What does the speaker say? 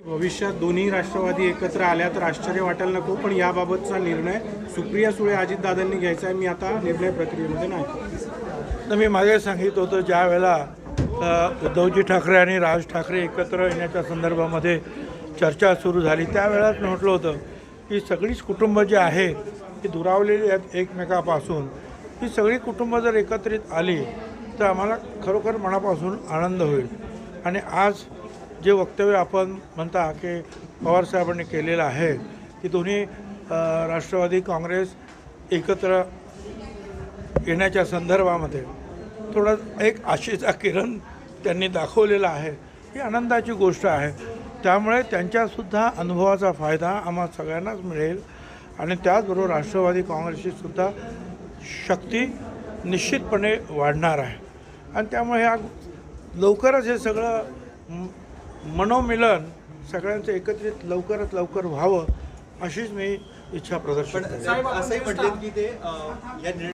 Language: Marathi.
भविष्यात दोन्ही राष्ट्रवादी एकत्र आल्या तर आश्चर्य वाटायला नको पण याबाबतचा निर्णय सुप्रिया सुळे अजितदादांनी घ्यायचा आहे. मी आता निर्णय प्रक्रियेमध्ये नाही. तर मी मागे सांगित होतं ज्या वेळेला उद्धवजी ठाकरे आणि राज ठाकरे एकत्र येण्याच्या संदर्भामध्ये चर्चा सुरू झाली त्यावेळेस म्हटलं होतं की सगळीच कुटुंब जी आहे ती दुरावलेली आहेत एकमेकापासून. ही सगळी कुटुंब जर एकत्रित आली तर आम्हाला खरोखर मनापासून आनंद होईल. आणि आज जे वक्तव्य आपण म्हणता की पवारसाहेबांनी केलेलं आहे की दोन्ही राष्ट्रवादी काँग्रेस एकत्र येण्याच्या संदर्भामध्ये थोडं एक आशेचा किरण त्यांनी दाखवलेला आहे. ही आनंदाची गोष्ट आहे. त्यामुळे त्यांच्यासुद्धा अनुभवाचा फायदा आम्हा सगळ्यांनाच मिळेल आणि त्याचबरोबर राष्ट्रवादी काँग्रेसची सुद्धा शक्ती निश्चितपणे वाढणार आहे. आणि त्यामुळे ह्या लवकरच हे सगळं मनोमिलन सगळ्यांचं एकत्रित लवकरात लवकर व्हावं अशीच मी इच्छा. साहेब असंही म्हटलं की ते या